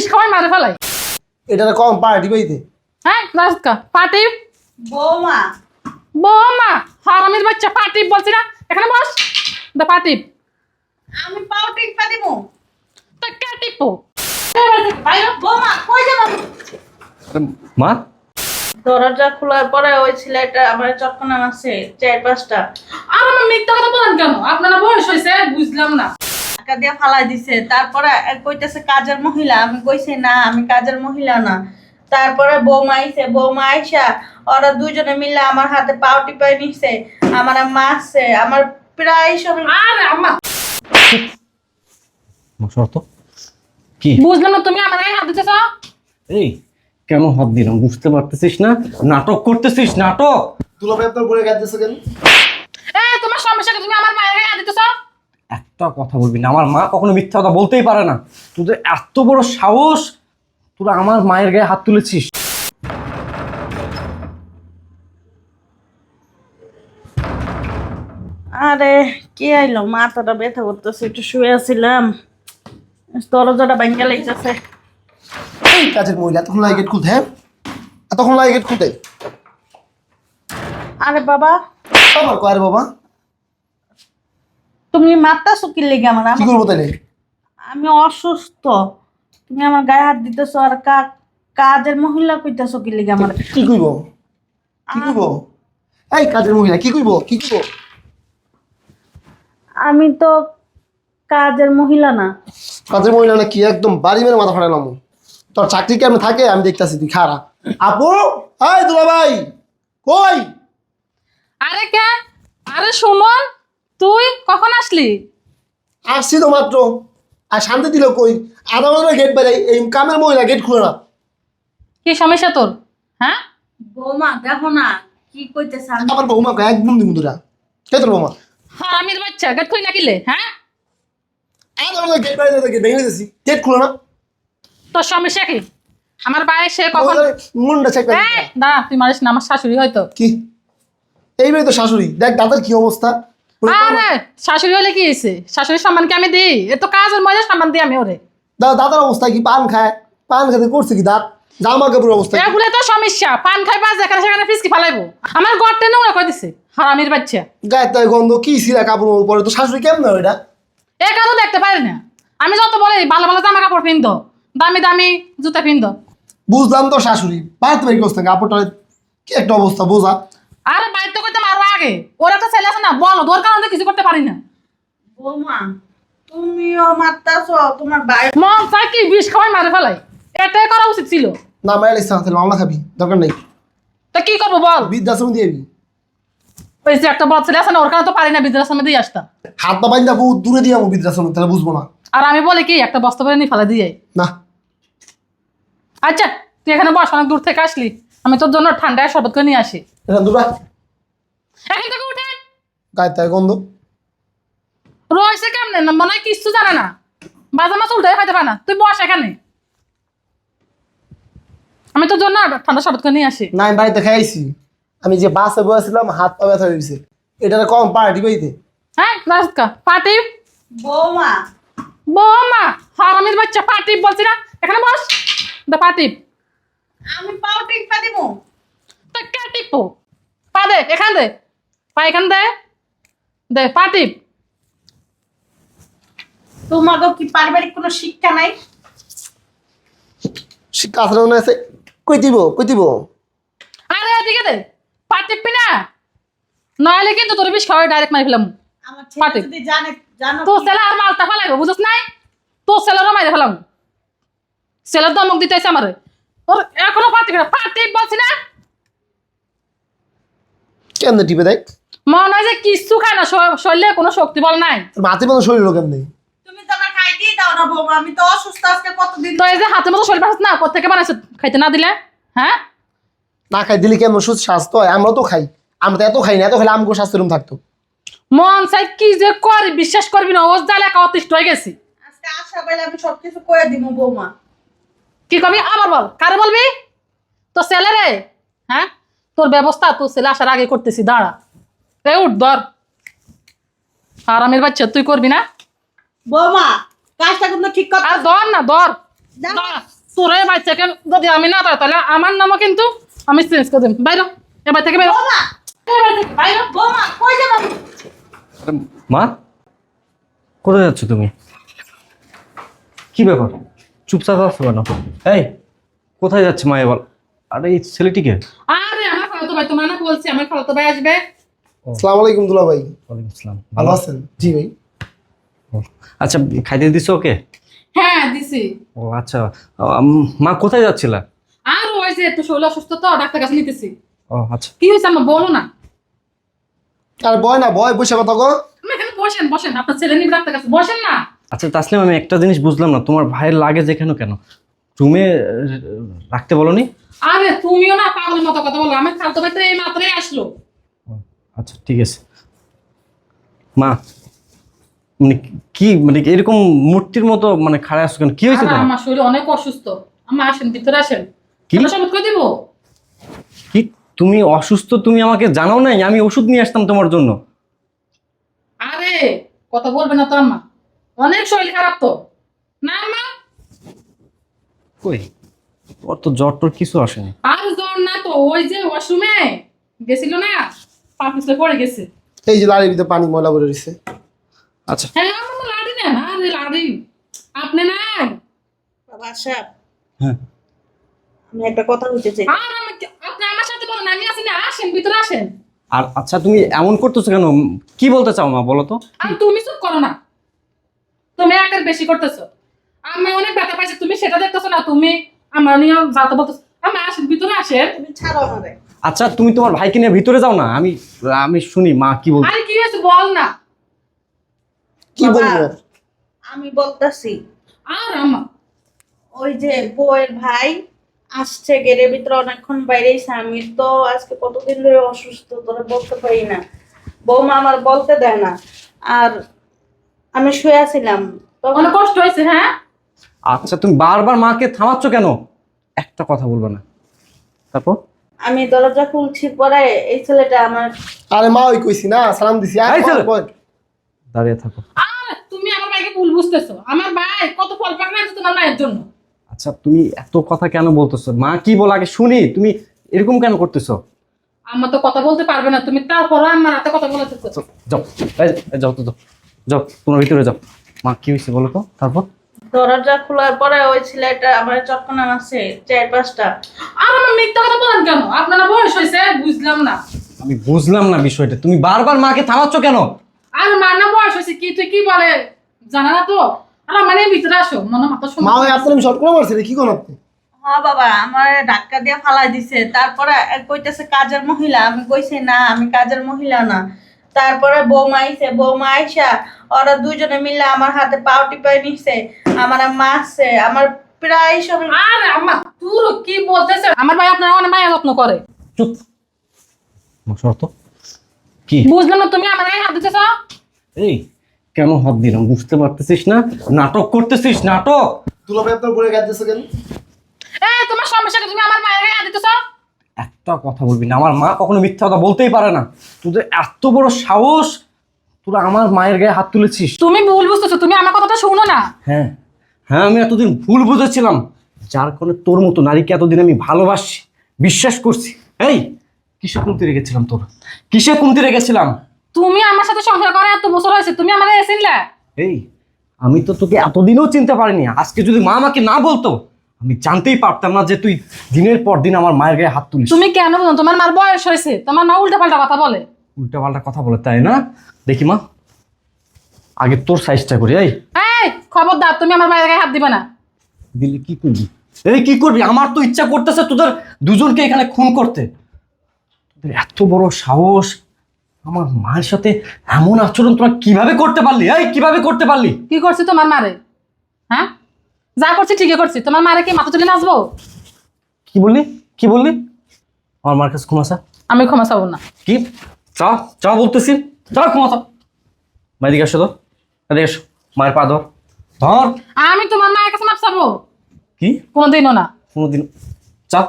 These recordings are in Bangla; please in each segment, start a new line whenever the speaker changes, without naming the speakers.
বিষ খাওয়াই মারে ফেলাই।
এটা কম পার্টি পাইতে।
হ্যাঁ রাস্তা পাটি
বৌমা।
বৌমা হারামির বাচ্চা পাটি বলছি না। এখানে বস দা পাটি
আমি পাও টিপা দিমু।
তো কে টিপো?
বৌমা কই যাব?
মা?
দরজা খোলার পরে ওই ছেলেটা আমার চটকনা আছে চার পাঁচটা।
আর আমার মিথ্যা কথা বলেন কেন? আপনারা বয়স হয়েছে বুঝলাম না।
টাকা দিয়ে ফালাই দিছে। তারপরে এক কইতেছে কাজের মহিলা। আমি কইছি না আমি কাজের মহিলা না। তারপরে বৌমা আইছে। বৌমা আইসা ওরা দুজনে মিলে আমার হাতে পাও টিপাই নিছে আমার মারছে আমার প্রায় সময়
আরে আম্মা!
শর্ত? কি?
বুঝলাম না তুমি আমার গায়ে হাত দিতেছ?
এই কেন হাত দিলাম? বুঝতে পারতেছিস না? নাটক করতেছিস নাটক?
তুলো ভাই আপনার বলে গাইতেছে কেন?
এ তোমার সমস্যা তুমি আমার মায়ের গায়ে হাত দিতেছ?
একটা কথা বলবি না। আমার মা কখনো মিথ্যা কথা বলতেই পারে না। তোদের এত বড় সাহস তোরা আমার মায়ের গায়ে হাত তুলেছিস।
আরে কে আইলো? মাথাটা ব্যথা করতেছে একটু শুয়ে আছিলাম। দরজাটা ভাঙ্গা লাগতেছে।
এই কাজের মহিলা তখন লাগে গেট খুলতে হ্যাঁ? এতক্ষণ লাগে গেট খুলতে।
আরে বাবা।
কয় আরে বাবা?
তুমি মারতেছো কি লেগে আমার
কি করব তাহলে
আমি অসুস্থ। তুমি আমার গায়ে হাত দিতেছো আর কাজের মহিলা কইতেছো কি লেগে আমার
কি কইব? কি কইব? এই কাজের মহিলা কি কইব? কি কইব?
আমি তো কাজের মহিলা না।
কাজের মহিলা না কি একদম বাড়ি মেরে মাথা ফাটালাম তোর চাকরি কেমন থাকে? আমি দেখতাছি তুই খারা আপু হাই দুলা ভাই কই?
আরে কে? আরে সুমন? তুই কখন আসলি?
আসছি তো মাত্র। আর শান্তি দিল কই? আধা ঘণ্টা গেট বাইরে এই কামের মহিলা গেট খুলে না।
কি সমস্যা তোর? হ্যাঁ?
বৌমা দেখো না কি কইতেছে আমি?
আমার বৌমা কয় একদম দিন দুরা কে তোর বৌমা?
হারামির বাচ্চা গেট খুলি না কিলে হ্যাঁ?
আধা ঘণ্টা গেট বাইরে গেট ভেঙে দিয়েছি গেট খুলে না।
তোর সমস্যা কি? আমার বাইরে সে কখন
মুন্ডা চেক
দাঁড়া তুই মারিস না আমার শাশুড়ি হয়তো।
কি? এই এইবারে তো শাশুড়ি। দেখ দাদার কি অবস্থা?
আরে শাশুড়ি হলে কি হয়েছে? শাশুড়ির সম্মান কি আমি দিই? এ তো কাজের মজা সম্মান দিই আমি ওরে।
দাদা দাদার অবস্থা কি? পান খায়? পান খেতে করছে কি দাঁত? জামা কাপড়ের অবস্থা
এগুলো তো সমস্যা। পান খাই পাঁচ যেখানে সেখানে ফিসকি ফালাইবো। আমার গড়তে নোংরা করে দিছে। হারামির বাচ্চা।
গায়ের তাই গন্ধ কি সিরা কাপড় পরে তো শাশুড়ি কেমন ওইটা
এ কাজও দেখতে পারি না। আমি যত বলি ভালো ভালো জামা কাপড় পিন্ধ। দামি দামি জুতা পিন্ধ।
বুঝলাম তো শাশুড়ি। বাড়িতে বাড়ি করছে কাপড়টা কি একটা অবস্থা বোঝা।
আরে বাড়িতে করতে মারো আগে ওর একটা ছেলে আছে না বলো তোর কারণে কিছু করতে পারি না।
বৌমা তুমিও মারতাছো তোমার ভাই
মন চাই কি বিষ খাওয়াই মারে ফেলাই? এটাই করা উচিত ছিল।
না মায়ের ইচ্ছা আছে মামলা খাবি দরকার নেই।
তা কি করব বল?
বৃদ্ধাশ্রম দিয়ে দিবি।
ওই যে একটা বড় ছেলে আছে না ওর কারণে তো পারি না বৃদ্ধাশ্রমে দিয়ে আসতাম
হাত পা বাইন্দা বহু দূরে দিয়ে যাব বৃদ্ধাশ্রম তাহলে বুঝব না।
আর আমি বলি কি একটা বস্তা করে নিয়ে ফেলা দিয়ে
না।
আচ্ছা তুই এখানে বস অনেক দূর থেকে আসলি। আমি তোর জন্য ঠান্ডায় শরবত করে নিয়ে আসি।
এটা দুরা
এখান থেকে উঠেন
গায়ের তাই গন্ধ।
রয়েছে কেমনে? না মনে হয় কিচ্ছু জানে না। বাজার মাছ উল্টে খাইতে পারে না। তুই বস এখানে। আমি তোর জন্য ঠান্ডা শরবত করে নিয়ে আসি।
না আমি বাড়িতে খাইছি আমি যে বাসে বসেছিলাম হাত পা ব্যথা হয়েছে এটা কম পার্টি পাইতে
হ্যাঁ রাস্তা পাটি
বৌমা।
বৌমা হারামির বাচ্চা পাটি বলছি না। এখানে বস। দা পাটি
আমি পাও টিপা দিমু।
তা কে টিপো? পা দে এখান দে। পা এখান দে। দে পাটি
তোমাকে কি পারিবারিক কোনো শিক্ষা নাই?
শিক্ষা আসলে মনে আছে? কই দিব কই দিব?
আরে এদিকে দে। পা টিপবি না? নইলে কিন্তু তোর বিষ খাওয়াই ডাইরেক্ট মারি ফেলাম।
আমার। ছেলে যদি জানে জানো কি-
ছেলে আর মালটা ফেলাইবো বুঝছ নাই? তোর ছেলেরও মাইরে ফেলাম। ছেলের দমক দিতেছে আমারে। ওর এখনও পাটি পাটি বলছি না।
কেমনে টিপে দেখ?
মনে হয় যে কিচ্ছু খায় না শরীরে কোনো শক্তি বল নাই।
তোর মাথে মতো শরীর কেমনে?
তুমি তো আমার খাইতেই দাও না বৌমা। আমি তো অসুস্থ আজকে কতদিন
তো এই যে হাতের মতো শরীর না কোথেকে বানাইছে? খাইতে না দিলে হ্যাঁ?
না খাই দিলে কেমন সুস্থ স্বাস্থ্য হয়? আমরা তো খাই। আমরা তো এত খাই না এত খাইলে আমগো স্বাস্থ্য এরকম থাকতো।
মন চাই কি যে করি বিশ্বাস করবি না জ্বালা একা অতিষ্ঠ হয়ে গেছি।
আজকে আশা পাইলে আমি সবকিছু কয়ে দিব বৌমা।
কি কবি? আবার বল কারে বলবি? তোর ছেলে রে হ্যাঁ? তোর ব্যবস্থা তোর ছেলে আসার আগে করতেছি দাঁড়া। এ উঠ ধর। আরামের বাচ্চা তুই করবি না?
বৌমা কাজটা কিন্তু ঠিক কথা
আর ধর না ধর। তোর এই যদি আমি না পাই তাহলে আমার নামও কিন্তু আমি চেঞ্জ করে দিম বাইরো এবার থেকে বাইরো
বৌমা
এবার থেকে বাইরো
বৌমা কই যাবা?
মা কোথায় যাচ্ছ তুমি? কি ব্যাপার? চুপচাপ আছো কেন? এই কোথায় যাচ্ছে মা এবার? আরে এই ছেলেটিকে?
আরে আমার খালাতো ভাই তোমার না বলছি আমার খালাতো ভাই আসবে।
আসসালামু আলাইকুম দুলা ভাই।
ওয়ালাইকুম আসসালাম।
ভালো আছেন? জি ভাই।
আচ্ছা খাইতে দিছো ওকে?
হ্যাঁ দিছি।
ও আচ্ছা। মা কোথায় যাচ্ছিলা?
আর ওই যে একটু শরীর অসুস্থ তো ডাক্তার কাছে নিতেছি।
ও আচ্ছা।
কি হয়েছে বলো না।
আর বয় না বয় বসে কথা গো
তুমি এখানে বসেন বসেন। আপনার ছেলে নিবে ডাক্তার কাছে। বসেন না।
আচ্ছা তাসলিম আমি একটা জিনিস বুঝলাম না। তোমার ভাইয়ের লাগে যেখানে কেন? রুমে রাখতে বলনি?
আরে তুমিও না পাগলের মতো কথা বলো। আমার খালাতো ভাই তো এই মাত্রই আসলো।
আচ্ছা ঠিক আছে। মা মানে কি মানে এরকম মূর্তির মতো মানে খাড়া আসছো কেন? কি হয়েছে তোমার?
আমার শরীর অনেক অসুস্থ। আমার আসেন ভিতরে আসেন।
কি?
কি সব করে দিব?
কি? তুমি অসুস্থ তুমি আমাকে জানাও নাই? আমি ওষুধ নিয়ে আসতাম তোমার জন্য।
আরে কথা বলবে না তো আম্মা। অনেক শরীর খারাপ তো। না আম্মা।
কই? ওর তো জ্বর টর কিছু আসেনি।
আর জ্বর না তো ওই যে ওয়াশরুমে গেছিল না? পা পিছলে পড়ে গেছে।
এই যে লাড়ির ভিতরে পানি ময়লা ভরে রয়েছে।
আচ্ছা।
হ্যাঁ আমার লাড়ি নেন আরে লাড়ি। আপনি নাই?
বাবা সাহেব
হ্যাঁ।
আমি একটা কথা বলতে চাই।
আর আমাকে আপনি আমার সাথে বলেন আমি আছি না আসেন ভিতরে আসেন।
আর আচ্ছা তুমি এমন করতেছো কেন? কি বলতে চাও মা বলো তো?
আর তুমি চুপ করো না। তুমি একের বেশি করতেছো। আমি অনেক ব্যথা পাইছি তুমি সেটা দেখতেছো না তুমি আমার নিয়ে যাতে বলতেছো। আমি আসেন ভিতরে আসেন।
তুমি ছাড়ো আমারে।
আচ্ছা তুমি তোমার ভাইকে নিয়ে ভিতরে যাও না। আমি আমি শুনি মা কি বল
আরে কি হয়েছে বল না।
কি বলব?
আমি বলতাছি
আর আমার
ওই যে বউয়ের ভাই আসছে গেটের ভিতরে অনেকক্ষণ বাইরেছে। আমি তো আজকে কতদিন ধরে অসুস্থ তোরা বলতে পারি না। বৌমা আমার বলতে দেয় না। আর আমি শুয়ে আছিলাম। তখন
অনেক কষ্ট হয়েছে হ্যাঁ?
আচ্ছা তুমি বারবার মাকে থামাচ্ছ কেন? একটা কথা বলব না। তারপর?
আমি দরজা খুলছি পরে এই ছেলেটা আমার
আরে মা ওই কইছি না সালাম দিছি। আর
ছেলে। দাঁড়িয়ে থাকো।
আর তুমি আমার ভাইকে ভুল বুঝতেছো। আমার ভাই কত ফল পাক না তোমার মায়ের জন্য।
আচ্ছা তুমি এত কথা কেন বলতেছো? মা কি বল? আগে শুনি। তুমি এরকম কেন করতেছো?
আমার তো কথা বলতে পারবে না। তুমি তারপরও আমার হাতে কথা বলেছ
আচ্ছা, যাও। যাও তো যাও। যাও তোমার ভিতরে যাও। মা কি হয়েছে বলো তো? তারপর?
দরজা খোলার পরে ওই ছেলেটা আমার চটকনা আছে চার পাঁচটা।
আর আমার মিথ্যা কথা কেন? আপনারা বয়স হয়েছে বুঝলাম না।
আমি বুঝলাম না বিষয়টা। তুমি বারবার মাকে থামাচ্ছ কেন?
আর মার না বয়স হয়েছে কি তুই কি বলে? জানা না তো। আর আমার এই ভিতরে আসো মনে মাথা শুনো
মা ওই আপনার আমি শর্ট করে মারছি কি কোন আপনি?
হ্যাঁ বাবা আমার ধাক্কা দিয়ে ফালাই দিছে। তারপরে কইতেছে কাজের মহিলা আমি কইছি না আমি কাজের মহিলা না। তারপরে বৌমা আইছে বৌমা আইসা ওরা দুজনে মিলে আমার হাতে পাও টিপাই নিছে আমার মারছে আমার প্রায় সব
আর আম্মা কি বলতেছে? আমার ভাই আপনার অনেক মায়া যত্ন করে।
চুপ। শর্ত? কি?
বুঝলাম না তুমি আমার গায়ে হাত দিতেছ?
এই কেন হাত দিলাম? বুঝতে পারতেছিস না? নাটক করতেছিস? নাটক?
দুলা ভাই আপনার বলে গাইতেছে কেন?
এই তোমার সমস্যা কি? তুমি আমার মায়ের গায়ে হাত দিতেছ?
একটা কথা বলবি না আমার মা কখনো মিথ্যা কথা বলতেই পারে না। তোদের এত বড় সাহস তোরা আমার মায়ের গায়ে হাত তুলেছিস।
তুমি ভুল বুঝতেছো তুমি আমার কথাটা শুনো না।
হ্যাঁ। হ্যাঁ আমি এতদিন ভুল বুঝেছিলাম। যার কারণে তোর মতো নারীকে এতদিন আমি ভালোবাসি বিশ্বাস করছি। এই কিসে কমতি রেখেছিলাম তোর? কিসে কমতি রেখেছিলাম?
তুমি আমার সাথে সংসার করে এত বছর হয়েছে তুমি আমার এসিনলে
এই আমি তো তোকে এতদিনও চিনতে পারিনি। আজকে যদি মা আমাকে না বলতো আমি জানতেই পারতাম না যে তুই দিনের পর দিন আমার মায়ের গায়ে হাত তুলিস।
তুমি কেন বলো তোমার মার বয়স হয়েছে তোমার মা উল্টা পাল্টা কথা বলে।
উল্টা পাল্টা কথা বলে তাই না? দেখি মা আগে তোর সাইজটা করি এই।
এই খবরদার তুমি আমার মায়ের গায়ে হাত দিবে না।
দিলে কি করবি? এই কি করবি? আমার তো ইচ্ছা করতেছে তোদের দুজনকে এখানে খুন করতে। তোদের এত বড় সাহস আমার মায়ের সাথে এমন আচরণ তোরা কীভাবে করতে পারলি? এই কীভাবে করতে পারলি?
কি করছি তোমার মারে? হ্যাঁ? যা করছি ঠিকই করছি। তোমার মারে কি মাথা তুলে নাচবো
কি বললি? কি বললি? আমার মার কাছে ক্ষমা চা।
আমি ক্ষমা চাবো না।
কি? চা চা বলতেছি। চা ক্ষমা চা। মা এদিকে আসো তো। এদিকে এসো। মায়ের পা ধর। ধর।
আমি তোমার মায়ের কাছে মাপ চাবো?
কি?
কোনোদিনও না।
কোনোদিন চা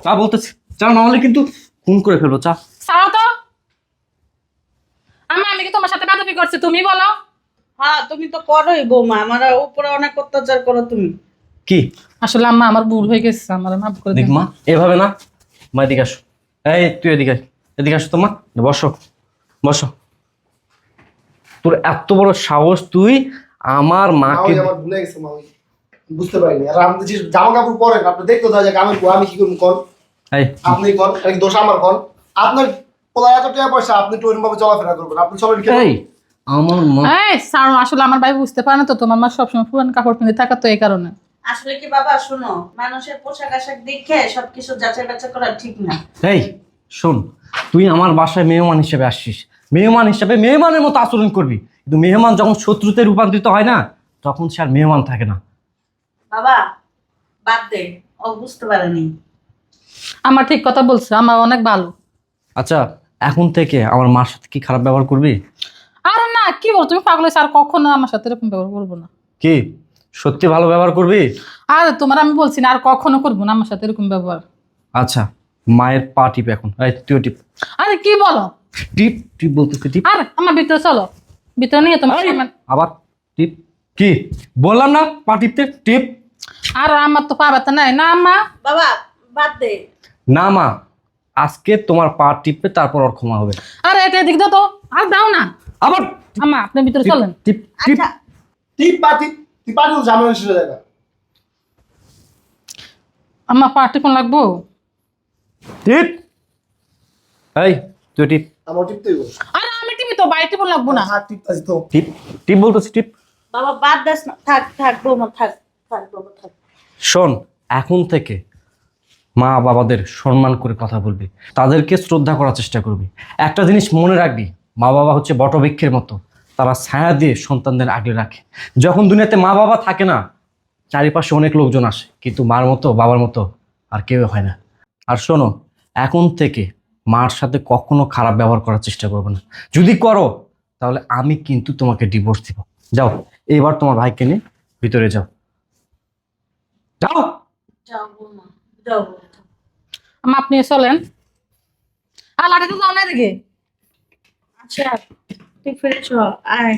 চা বলতেছি। চা না হলে কিন্তু খুন করে ফেলব চা।
ছাড়ো তো। আমি আমি কি তোমার সাথে বাদাবি করছি তুমি বলো।
হ্যাঁ তুমি তো করোই বৌমা আমার উপরে অনেক অত্যাচার করো তুমি।
কি?
আসলে আম্মা আমার ভুল হয়ে গেছে আমার মাফ করে
দেখ
দিন।
মা এভাবে না। মা এদিকে আসো। এই তুই এদিকে। এদিকে আসো তো মা বসো। বসো। তোর এত বড় সাহস তুই আমার
মা
মাকে
বুঝতে পারিনি। আর আপনি যে জামা কাপড় পরেন আপনি দেখতে দেওয়া যায় আমি আমি কি করব
এই।
আপনি কন? এটা দোষ আমার কন? আপনার পোলা এত টাকা পয়সা আপনি একটু ওরকম ভাবে চলাফেরা করবেন আপনি চলেন কেন
এই আমার মা
এই সারো আসলে আমার ভাই বুঝতে পারে না তো তোমার মা সবসময় পুরান কাপড় পিঁধে থাকা তো এই কারণে।
আসলে কি বাবা শোনো মানুষের পোশাক আশাক দেখে সবকিছু যাচাই বাছাই করা ঠিক না।
এই শোন তুই আমার বাসায় মেহমান হিসেবে আসছিস। মেহমান হিসেবে মেহমানের মতো আচরণ করবি। কিন্তু মেহমান যখন শত্রুতে রূপান্তরিত হয় না তখন সে আর মেহমান থাকে না।
বাবা বাদ দে ও বুঝতে পারেনি।
আমার ঠিক কথা বলছে আমার অনেক ভালো।
আচ্ছা এখন থেকে আমার মার সাথে কি খারাপ ব্যবহার করবি?
আর না কি বল তুমি পাগল হয়েছে আর কখনো আমার সাথে এরকম ব্যবহার করব না।
কি সত্যি ভালো ব্যবহার করবি?
আর তোমার আমি বলছি না আর কখনো করব না আমার সাথে এরকম ব্যবহার।
আচ্ছা মায়ের পা টিপ এখন এই তুইও টিপ।
আরে কি বলো?
টিপ টিপ বলতেছি টিপ?
আর আমার ভিতরে চলো ভিতরে নিয়ে তোমার
আবার টিপ। কি বললাম না পা টিপতে টিপ।
আর আমার তো পা ব্যথা নাই। না আম্মা
বাবা বাদ দে।
না মা আজকে তোমার পা টিপে তারপর ওর ক্ষমা হবে।
আরে এটা এদিক দাও তো আর দাও না।
আবার
আম্মা আপনি ভিতরে চলেন।
টিপ টিপ।
আচ্ছা।
টিপ পাটি টিপ পাটি জামাই শেষে দেখা
আম্মা পা টিপন লাগবো?
টিপ। এই তুই টিপ।
আমার টিপতেই বল
আরে আমি টিপি তো বাড়ি টিপন লাগবো না।
হাত টিপতাছি তো।
টিপ টিপ বলতেছি টিপ।
বাবা বাদ দাস না থাক থাক বৌমা থাক।
শোন, এখন থেকে মা বাবাদের সম্মান করে কথা বলবি, তাদেরকে শ্রদ্ধা করার চেষ্টা করবি। একটা জিনিস মনে রাখবি, মা বাবা হচ্ছে বটবৃক্ষের মতো, তারা ছায়া দিয়ে সন্তানদের আগলে রাখে। যখন দুনিয়াতে মা বাবা থাকে না, চারিপাশে অনেক লোকজন আসে, কিন্তু মার মতো, বাবার মতো আর কেউ হয় না। আর শোনো, এখন থেকে মার সাথে কখনো খারাপ ব্যবহার করার চেষ্টা করবে না। যদি করো, তাহলে আমি কিন্তু তোমাকে ডিভোর্স দিব। যাও, এবার তোমার ভাইকে নিয়ে ভিতরে যাও। যাও।
আম্মা আপনি চলেন। আর লাঠিটা যাও না দেখে
আচ্ছা তুই ফিরে চ আয়।